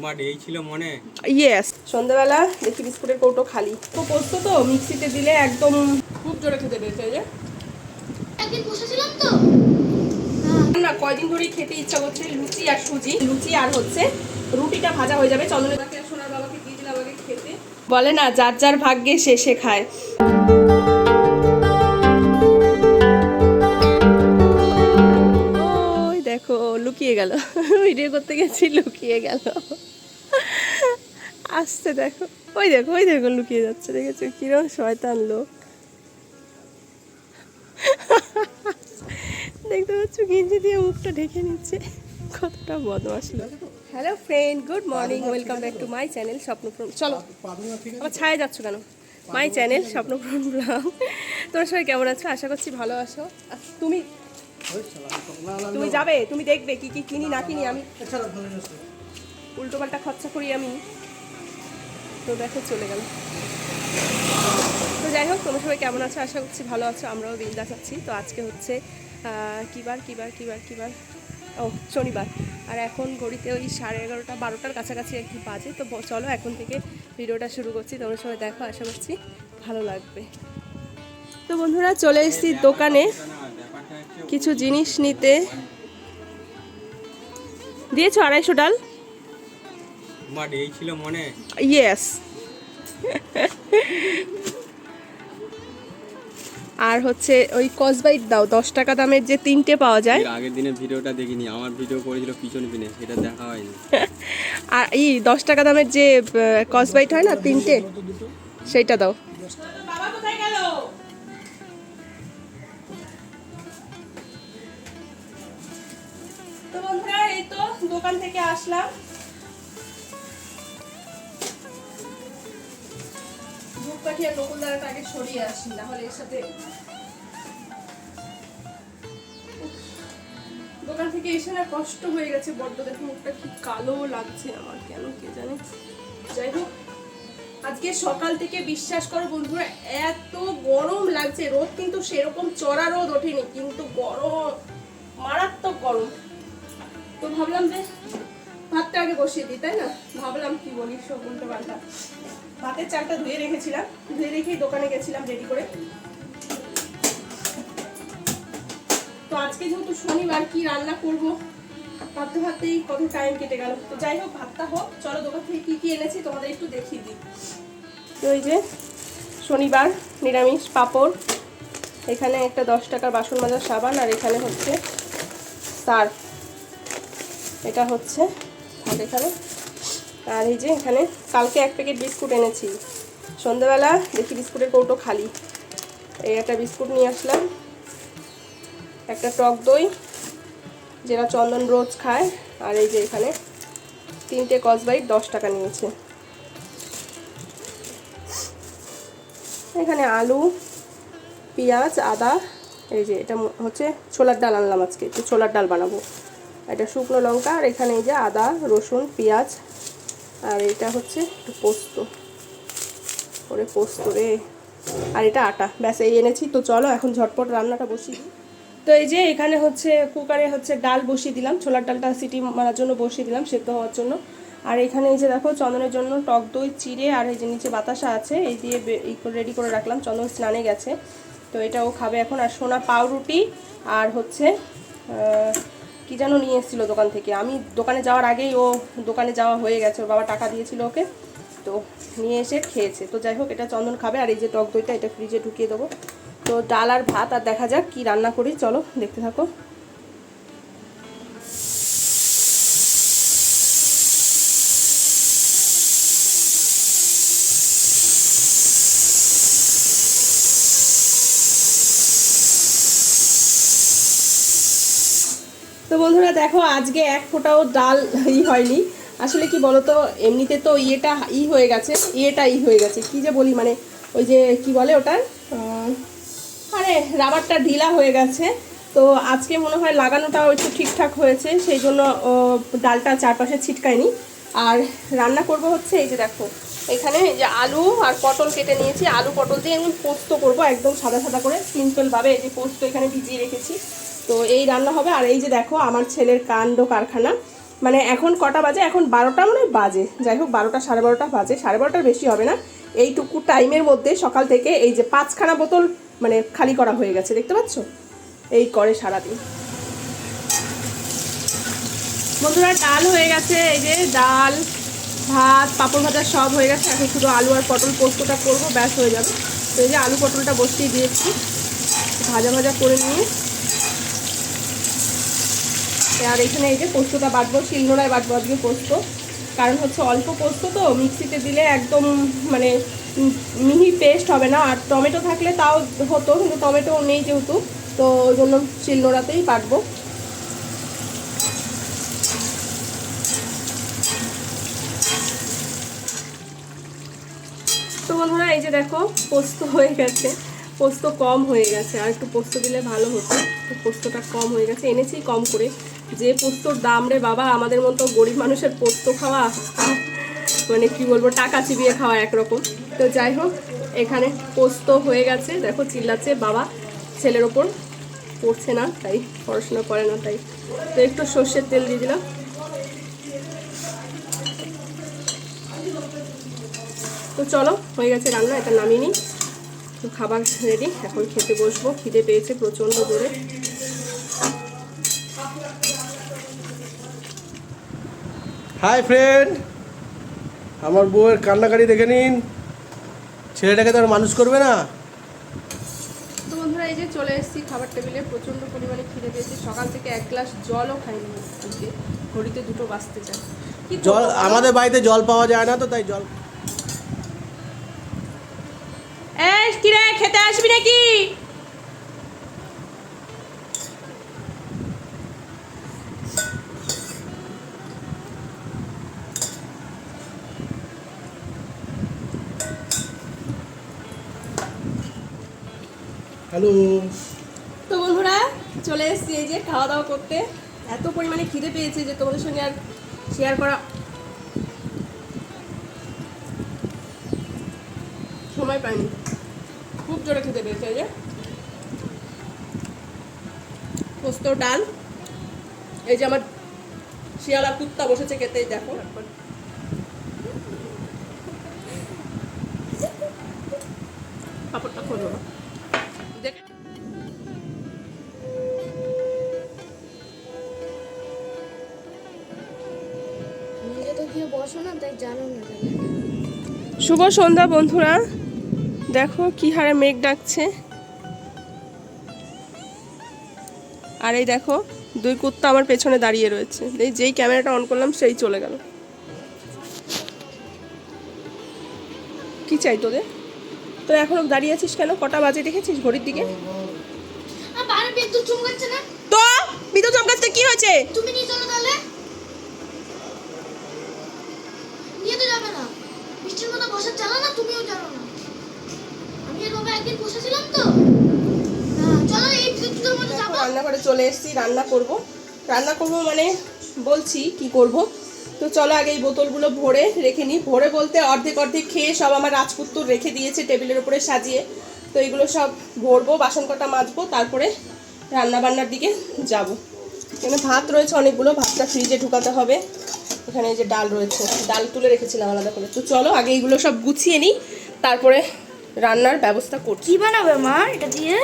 তোমার এই ছিল মনে। ইয়েস সন্ধ্যাবেলা দেখি বিস্কুটের কৌটো খালি। তো পোস্ত তো মিক্সিতে দিলে একদম খুব জোরে খেতে পেয়েছে যে। একদিন বসেছিলাম তো। না কয়দিন ধরেই খেতে ইচ্ছা করছে লুচি আর সুজি। লুচি আর হচ্ছে রুটিটা ভাজা হয়ে যাবে। চন্দনের বাবাকে সোনার বাবাকে দিয়ে দিলে আমাকে খেতে। বলে না যার যার ভাগ্যে সে সে খায়। লুকিয়ে গেল। ভিডিও করতে গেছি লুকিয়ে গেল। আসতে দেখো। ওই দেখো ওই দেখো লুকিয়ে যাচ্ছে। দেখেছ? কিরম শয়তান লোক। দেখতে পাচ্ছ? গেঞ্জি দিয়ে মুখটা ঢেকে নিচ্ছে। কতটা বদমাস লোক। Hello friend good morning welcome back to my channel Swapnapuran চলো। আমার ছায়া যাচ্ছ কেন? My channel Swapnapuran blog. তোমরা সবাই কেমন আছো? আশা করছি ভালো আছো। তুমি? তুমি যাবে? তুমি দেখবে কি কি কিনি, না কিনি আমি উল্টো পাল্টা খরচা করি আমি। তো দেখো, চলে গেল। তো যাই হোক, তোমরা সবাই কেমন আছো? আশা করছি ভালো আছো, আমরাও বিন্দাস আছি। তো আজকে হচ্ছে কিবার কিবার কিবার কিবার ও, শনিবার। আর এখন ঘড়িতে ওই সাড়ে এগারোটা, বারোটার কাছাকাছি একটু বাজে। তো চলো, এখন থেকে ভিডিওটা শুরু করছি। তোমরা সবাই দেখো, আশা করছি ভালো লাগবে। তো বন্ধুরা, চলে এসেছি দোকানে। কিছু জিনিস নিতে। দিয়েছ আড়াইশো ডাল? এই ছিল মনে। ইয়েস আর হচ্ছে ওই কসবাইট দাও দশ টাকা দামের যে তিনটে পাওয়া যায়। আগের দিনের ভিডিওটা দেখিনি আমার ভিডিও করেছিল পিছন পিনে সেটা দেখা হয়নি। আর এই দশ টাকা দামের যে কসবাইট হয় না তিনটে সেইটা দাও। বন্ধুরা, এই তো দোকান থেকে আসলাম। আর নকুল আগে আসি এর সাথে দোকান থেকে এসে না কষ্ট হয়ে গেছে বড্ড। দেখো, মুখটা কি কালো লাগছে আমার, কেন কে জানে। যাই হোক, আজকে সকাল থেকে বিশ্বাস করো বন্ধুরা, এত গরম লাগছে। রোদ কিন্তু সেরকম চড়া রোদ ওঠেনি, কিন্তু গরম, মারাত্মক গরম। তো ভাবলাম যে ভাতটা আগে বসিয়ে দিই, তাই না? ভাবলাম কি বলি, সব উল্টো পাল্টা ভাতের চালটা ধুয়ে রেখেছিলাম। ধুয়ে রেখেই দোকানে গেছিলাম রেডি করে। তো আজকে যেহেতু শনিবার, কি রান্না করব? ভাবতে ভাবতেই কত টাইম কেটে গেল। তো যাই হোক, ভাতটা হোক। চলো, দোকান থেকে কী কী এনেছি তোমাদের একটু দেখিয়ে দিই। তো ওই যে শনিবার, নিরামিষ পাঁপড়। এখানে একটা দশ টাকার বাসন মাজার সাবান আর এখানে হচ্ছে সার্ফ। এটা হচ্ছে, আর এখানে, আর এই যে এখানে কালকে এক প্যাকেট বিস্কুট এনেছি। সন্ধ্যাবেলা দেখি বিস্কুটের কৌটো খালি। এই একটা বিস্কুট নিয়ে আসলাম, একটা টক দই, যেটা চন্দন রোজ খায়, আর এই যে এখানে তিনটে কসবাইট দশ টাকা নিয়েছে। এখানে আলু, পেঁয়াজ, আদা, এই যে এটা হচ্ছে ছোলার ডাল আনলাম আজকে ছোলার ডাল বানাবো। এটা শুকনো লঙ্কা আর এখানে এই যে আদা, রসুন, পেঁয়াজ আর এটা হচ্ছে একটু পোস্ত। ওরে পোস্ত রে। আর এটা আটা। ব্যাস, এই এনেছি। তো চলো এখন ঝটপট রান্নাটা বসিয়ে দিই। তো এই যে এখানে হচ্ছে কুকারে হচ্ছে ডাল বসিয়ে দিলাম। ছোলার ডালটা সিটি মারার জন্য বসিয়ে দিলাম সেদ্ধ হওয়ার জন্য। আর এখানে এই যে দেখো চন্দনের জন্য টক দই, চিড়ে আর এই যে নিচে বাতাসা আছে, এই দিয়ে রেডি করে রাখলাম। চন্দন স্নানে গেছে। তো এটা ও খাবে এখন। আর সোনা পাউরুটি আর হচ্ছে কি যেন নিয়ে এসেছিল দোকান থেকে। আমি দোকানে যাওয়ার আগেই ও দোকানে যাওয়া হয়ে গেছে, ওর বাবা টাকা দিয়েছিল ওকে, তো নিয়ে এসে খেয়েছে। তো যাই হোক, এটা চন্দন খাবে, আর এই যে টক দইটা, এটা ফ্রিজে ঢুকিয়ে দেবো। তো ডাল আর ভাত, আর দেখা যাক কি রান্না করি, চলো দেখতে থাকো। দেখো, আজকে এক ফোঁটাও ডাল ই হয়নি। আসলে কি বলতো, এমনিতে তো ইয়েটা ই হয়ে গেছে, ইয়েটা ই হয়ে গেছে। কি যে বলি মানে ওই যে কি বলে ওটার? আরে, রাবারটা ঢিলা হয়ে গেছে। তো আজকে মনে হয় লাগানোটাও একটু ঠিকঠাক হয়েছে, সেই জন্য ডালটা চারপাশে ছিটকায়নি। আর রান্না করব হচ্ছে এই যে দেখো, এখানে যে আলু আর পটল কেটে নিয়েছি। আলু পটল দিয়ে একদম পোস্ত করব, একদম সাদা সাদা করে। সিম্পলভাবে এই যে পোস্ত এখানে ভিজিয়ে রেখেছি। তো এই রান্না হবে। আর এই যে দেখো, আমার ছেলের কাণ্ড কারখানা। মানে এখন কটা বাজে? এখন বারোটা মানে বাজে। যাই হোক, বারোটা, সাড়ে বারোটা বাজে। সাড়ে বারোটার বেশি হবে না। এইটুকু টাইমের মধ্যে সকাল থেকে এই যে পাঁচখানা বোতল মানে খালি করা হয়ে গেছে, দেখতে পাচ্ছ? এই করে সারাদিন। বন্ধুরা, ডাল হয়ে গেছে। এই যে ডাল, ভাত, পাঁপড় ভাজা সব হয়ে গেছে। এখন শুধু আলু আর পটল পোস্তটা করব, ব্যাস হয়ে যাবে। তো এই যে আলু পটলটা বসিয়ে দিয়েছি। ভাজা ভাজা করে নিয়ে আর এখানে এই যে পোস্তটা বাটবো, শিলনোড়ায় বাটবো আজকে পোস্ত। কারণ হচ্ছে অল্প পোস্ত তো, মিক্সিতে দিলে একদম মানে মিহি পেস্ট হবে না। আর টমেটো থাকলে তাও হতো, কিন্তু টমেটো নেই যেহেতু, তো ওই জন্য শিলনোড়াতেই বাটবো। তো বন্ধুরা, এই যে দেখো, পোস্ত হয়ে গেছে। পোস্ত কম হয়ে গেছে, আর একটু পোস্ত দিলে ভালো হতো। তো পোস্তটা কম হয়ে গেছে, এনেছি কম করে। যে পোস্তর দাম রে বাবা, আমাদের মতো গরিব মানুষের পোস্ত খাওয়া মানে কি বলব, টাকা চিবিয়ে খাওয়া একরকম। তো যাই হোক, এখানে পোস্ত হয়ে গেছে। দেখো, চিল্লাচ্ছে বাবা, ছেলের ওপর। পড়ছে না, তাই পড়াশোনা করে না, তাই। তো একটু সর্ষের তেল দিয়ে দিলাম। তো চলো, হয়ে গেছে রান্না, এটা নামিয়ে নিই। তো খাবার রেডি এখন খেতে বসবো। খিদে পেয়েছে প্রচণ্ড জোরে। হাই ফ্রেন্ড আমার বউয়ের কান্নাকাটি দেখে নিন। ছেলেটাকে তো আর মানুষ করবে না। তো বন্ধুরা এই যে চলে এসেছি খাবার টেবিলে। প্রচণ্ড পরিমাণে খিদে পেয়েছে। সকাল থেকে এক গ্লাস জলও খাইনি আজকে। ঘড়িতে দুটো বাজতে চায়। কি জল আমাদের বাড়িতে জল পাওয়া যায় না তো তাই জল এই কিরে খেতে আসবি নাকি? হ্যালো। তো বন্ধুরা, চলে এসেছি এই যে খাওয়া দাওয়া করতে। এত পরিমাণে খিদে পেয়েছে যে তোমাদের সঙ্গে আর শেয়ার করা সময় পাইনি। খুব জোরে খেতে পেয়েছে এই যে। পোস্ত, ডাল। এই যে আমার শিয়ালা কুত্তা বসেছে খেতে, এই দেখো। গিয়ে বসো না তাই জানো না শুভ সন্ধ্যা বন্ধুরা। দেখো কি হারে মেঘ ডাকছে। আর এই দেখো দুই কুত্তা আমার পেছনে দাঁড়িয়ে রয়েছে। এই যেই ক্যামেরাটা অন করলাম সেই চলে গেল। কি চাই তোদের? তো এখনও দাঁড়িয়ে আছিস কেন? কটা বাজে দেখেছিস ঘড়ির দিকে? বিদ্যুৎ চমকাচ্ছে না? তো বিদ্যুৎ চমকাচ্ছে কি হয়েছে? তুমি নিয়ে চলো তাহলে নিয়ে তো যাবে না মতো জানো না? তুমিও জানো না। আমি এরকম একদিন বসেছিলাম তো। চলো এই বিদ্যুতের মধ্যে যাব। রান্নাঘরে চলে এসেছি রান্না করব। রান্না করব মানে বলছি কি করব। তো চলো আগে এই বোতলগুলো ভরে রেখে নিই। ভরে বলতে অর্ধেক অর্ধেক খেয়ে সব আমার রাজপুত্তর রেখে দিয়েছে টেবিলের উপরে সাজিয়ে। তো এগুলো সব ভরবো বাসন কটা মাজবো তারপরে রান্না বান্নার দিকে যাব। এখানে ভাত রয়েছে অনেকগুলো ভাতটা ফ্রিজে ঢুকাতে হবে। এখানে এই যে ডাল রয়েছে ডাল তুলে রেখেছিলাম আলাদা করে। তো চলো আগে এইগুলো সব গুছিয়ে নিই তারপরে রান্নার ব্যবস্থা করছি। কি বানাবে মা এটা দিয়ে?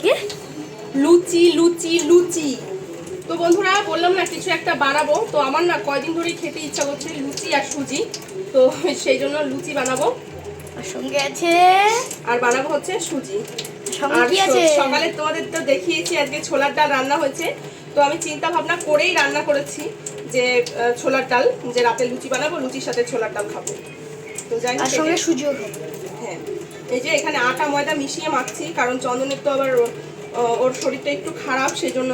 কি? লুচি লুচি লুচি। তো বন্ধুরা বললাম না কিছু একটা বানাবো। তো আমার না কয়দিন ধরেই খেতে ইচ্ছা করছে লুচি আর সুজি। তো সেই জন্য লুচি বানাবো। আর সঙ্গে আছে? আর বানাবো হচ্ছে সুজি। আর কি আছে? সকালে তোমাদের তো দেখিয়েছি আজকে ছোলার ডাল রান্না হয়েছে। তো আমি চিন্তা ভাবনা করেই রান্না করেছি যে ছোলার ডাল যে রাতে লুচি বানাবো লুচির সাথে ছোলার ডাল খাব। তো যাই হোক সঙ্গে সুজিও খাব। হ্যাঁ এই যে এখানে আটা ময়দা মিশিয়ে মাখছি কারণ চন্দনের তো আবার ওর শরীরটা একটু খারাপ সেই জন্য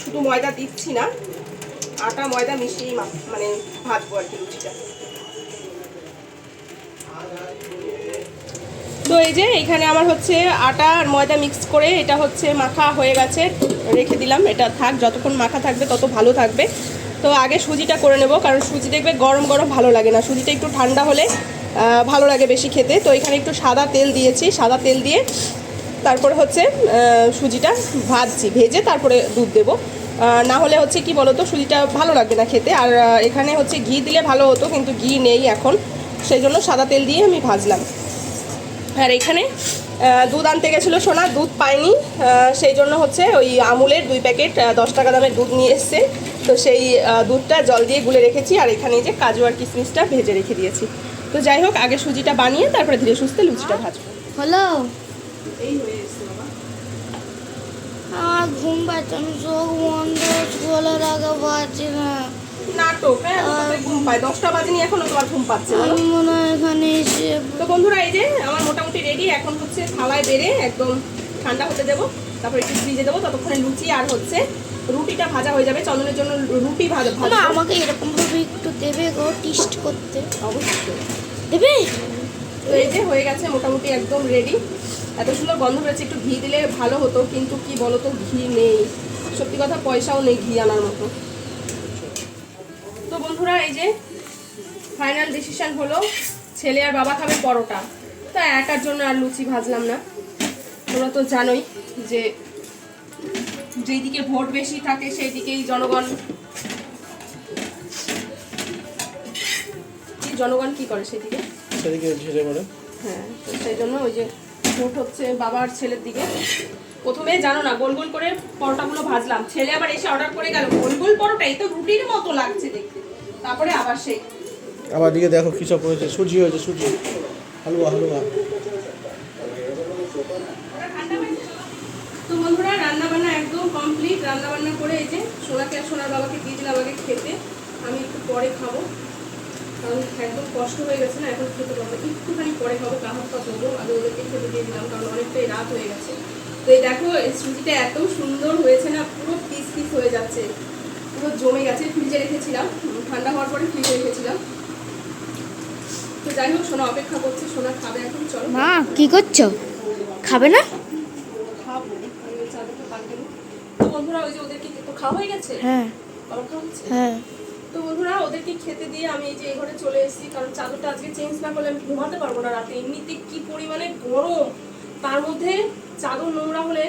শুধু ময়দা দিচ্ছি না আটা ময়দা মিশিয়েই মানে ভাজবো আর কি লুচিটা। তো এই যে এখানে আমার হচ্ছে আটা আর ময়দা মিক্স করে এটা হচ্ছে মাখা হয়ে গেছে, রেখে দিলাম। এটা থাক, যতক্ষণ মাখা থাকবে তত ভালো থাকবে। তো আগে সুজিটা করে নেব, কারণ সুজি দেখবে গরম গরম ভালো লাগে না। সুজিটা একটু ঠান্ডা হলে ভালো লাগে বেশি খেতে। তো এখানে একটু সাদা তেল দিয়েছি, সাদা তেল দিয়ে তারপরে হচ্ছে সুজিটা ভাজছি, ভেজে তারপরে দুধ দেবো। না হলে হচ্ছে কি বলতো, সুজিটা ভালো লাগবে না খেতে। আর এখানে হচ্ছে ঘি দিলে ভালো হতো, কিন্তু ঘি নেই এখন। সেই জন্য সাদা তেল দিয়ে আমি ভাজলাম। আর এখানে দুধ আনতে গেছিল সোনা দুধ পাইনি আহ, সেই জন্য হচ্ছে ওই আমুলের দুই প্যাকেট দশ টাকা দামের দুধ নিয়ে এসছে। তো সেই দুধটা জল দিয়ে গুলে রেখেছি আর এখানে যে কাজু আর কিশমিশটা ভেজে রেখে দিয়েছি। তো যাই হোক আগে সুজিটা বানিয়ে তারপরে ধীরে সুস্থে লুচিটা ভাজবো। হলো। এই হয়ে আমার ঘুম পাচ্ছে আমি চোখ বন্ধ খোলা রাখা পারছি না। নাটক হ্যাঁ? ঘুম পায়। দশটা বাজেনি এখনও তোমার ঘুম পাচ্ছে আমি মনে হয় এখানে এসে তো বন্ধুরা এই যে আমার মোটামুটি রেডি এখন হচ্ছে থালায় বেড়ে একদম ঠান্ডা হতে দেবো তারপর একটু ফ্রিজে দেবো ততক্ষণে লুচি আর হচ্ছে রুটিটা ভাজা হয়ে যাবে চন্দনের জন্য রুটি ভাজা ভাজা আমাকে এরকম ভাবে একটু দেবে গো টেস্ট করতে। অবশ্যই। দেবে? তো এই যে হয়ে গেছে মোটামুটি একদম রেডি এত সুন্দর গন্ধ বেরোচ্ছে একটু ঘি দিলে ভালো হতো কিন্তু কি বলতো ঘি নেই। সত্যি কথা পয়সাও নেই ঘি আনার মতো। বন্ধুরা এই যে ফাইনাল ডিসিশন হলো ছেলে আর বাবা খাবে পরোটা। তা একার জন্য আর লুচি ভাজলাম না। তোমরা তো জানোই যে যেই দিকে ভোট বেশি থাকে সেই দিকেই জনগণ কি জনগণ কি করে সেদিকে? সেদিকে ঝেড়ে পড়ে হ্যাঁ তো সেই জন্য ওই যে ভোট হচ্ছে বাবার ছেলের দিকে। প্রথমে জানো না গোল গোল করে পরোটাগুলো ভাজলাম। ছেলে আবার এসে অর্ডার করে গেল। গোল গোল পরোটা এই তো রুটির মতো লাগছে দেখতে। তারপরে আবার সেই। আমার দিকে দেখো কী সব হয়েছে। সুজি হয়েছে সুজি। হালুয়া হালুয়া। তো? বন্ধুরা রান্না বান্না একদম কমপ্লিট রান্না বান্না করে এই যে সোনাকে আর সোনার বাবাকে দিয়ে দিলাম আগে খেতে আমি একটু পরে খাব। কারণ একদম কষ্ট হয়ে গেছে না এখন খেতে পারব একটুখানি পরে খাব পা করব আগে ওদেরকে খেতে দিয়ে দিলাম কারণ অনেকটাই রাত হয়ে গেছে। তো এই দেখো এই সুজিটা এত সুন্দর হয়েছে না পুরো পিস পিস হয়ে যাচ্ছে। পুরো জমে গেছে ফ্রিজে রেখেছিলাম। ঠান্ডা হওয়ার পরে ফ্রিজে রেখেছিলাম। তো যাই হোক সোনা অপেক্ষা করছে সোনা খাবে এখন চলো। মা কি করছ? খাবে না? খাব আমি ওই চাদরটা পাল্টে নিই। তো বন্ধুরা ওই যে ওদেরকে তো খাওয়া হয়ে গেছে? হ্যাঁ। বাবা খাওয়া হ্যাঁ। তো বন্ধুরা ওদেরকে খেতে দিয়ে আমি এই যে এই ঘরে চলে এসেছি কারণ চাদরটা আজকে চেঞ্জ না করলে আমি ঘুমাতে পারব না রাতে। এমনিতে কি পরিমাণে গরম! তার মধ্যে চাদর নোংরা হলে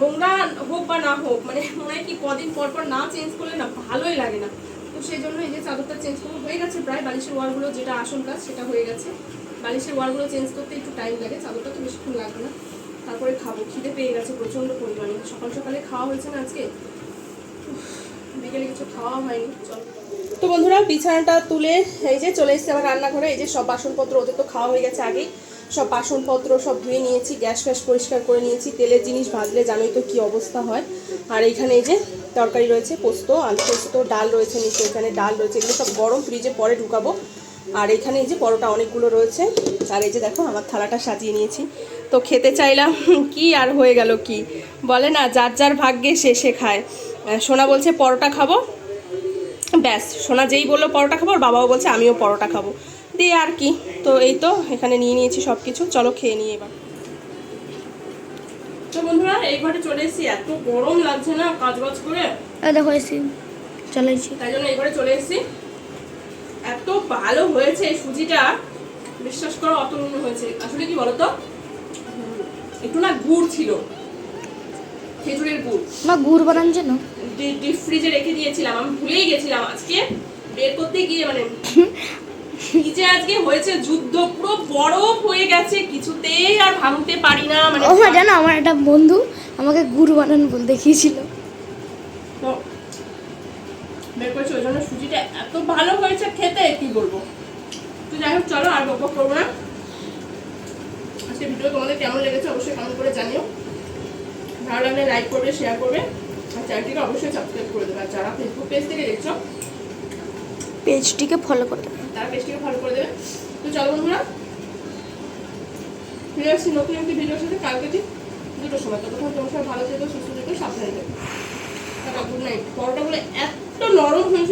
নোংরা হোক বা না হোক মানে মনে হয় কি কদিন পর পর না চেঞ্জ করলে না ভালোই লাগে না। সেই জন্য এই যে চাদরটা চেঞ্জ করব, হয়ে গেছে প্রায় বালিশের ওয়ারগুলো যেটা আসল কাজ, সেটা হয়ে গেছে। বালিশের ওয়ারগুলো চেঞ্জ করতে একটু টাইম লাগে, চাদরটা তো বেশিক্ষণ লাগবে না। তারপরে খাব, খিদে পেয়ে গেছে প্রচণ্ড পরিমাণে। সকাল সকালে খাওয়া হয়েছে না আজকে? বিকেলে কিছু খাওয়া হয়নি, চল। তো বন্ধুরা, বিছানাটা তুলে এই যে চলে এসেছে আমার রান্নাঘরে। এই যে সব বাসনপত্র, ওদের তো খাওয়া হয়ে গেছে আগেই। সব বাসনপত্র সব ধুয়ে নিয়েছি, গ্যাস ফ্যাস পরিষ্কার করে নিয়েছি, তেলের জিনিস ভাজলে জানোই তো কী অবস্থা হয়। আর এইখানে এই যে তরকারি রয়েছে, পোস্ত, আলু পোস্ত, ডাল রয়েছে নিচে, এখানে ডাল রয়েছে, এগুলো সব গরম ফ্রিজে পরে ঢুকাবো। আর এখানে এই যে পরোটা অনেকগুলো রয়েছে, আর এই যে দেখো আমার থালাটা সাজিয়ে নিয়েছি। তো খেতে চাইলাম কি আর হয়ে গেল কি? বলে না, যার যার ভাগ্যে সে সে খায়। সোনা বলছে, পরোটা খাব? ব্যাস, সোনা যেই বলল, পরোটা খাব? আর বাবাও বলছে, আমিও পরোটা খাব। দিয়ে আর কি। তো এই তো এখানে নিয়ে নিয়েছি সব কিছু চলো খেয়ে নিই এবার। তো বন্ধুরা এই ঘরে চলে এসেছি। এত গরম লাগছে না কাজ বাজ করে দেখো এসি চলেছি তাই জন্য এই ঘরে চলে এসেছি। এত ভালো হয়েছে এই সুজিটা। বিশ্বাস করো অতুলনীয় হয়েছে। আসলে কি বলতো? একটু না গুড় ছিল। খেজুরের গুড়। মা গুড় বানান যেন। ডিপ ফ্রিজে রেখে দিয়েছিলাম। আমি ভুলেই গেছিলাম। আজকে বের করতে গিয়ে মানে ফ্রিজে আজকে হয়েছে যুদ্ধ পুরো বরফ হয়ে গেছে কিছুতেই আর ভাঙতে পারি না মানে ও জানো আমার একটা বন্ধু আমাকে গুড় বানান বলে দেখিয়েছিল। তো বের করেছি ওই জন্য সুজিটা এত ভালো হয়েছে খেতে কি বলব? তো যাই হোক চলো আর বকবক করব না। আজকে ভিডিও তোমাদের কেমন লেগেছে অবশ্যই কমেন্ট করে জানিও। ভালো লাগলে লাইক করবে শেয়ার করবে আর চ্যানেলটিকে অবশ্যই সাবস্ক্রাইব করে দেবে। আর যারা ফেসবুক পেজ থেকে দেখছ পেজটিকে ফলো করে দেবেন তারা পেজটিকে ফলো করে দেবেন তো চলো বন্ধুরা, ফিরে আসছি নতুন একটি ভিডিওর সাথে। কালকে ঠিক দুটোর সময়। ততক্ষণ তোমার সবাই ভালো থেকো, সুস্থ থেকো, সাবধানে থেকো। গুড নাইট পরোটাগুলো এত নরম হয়েছে।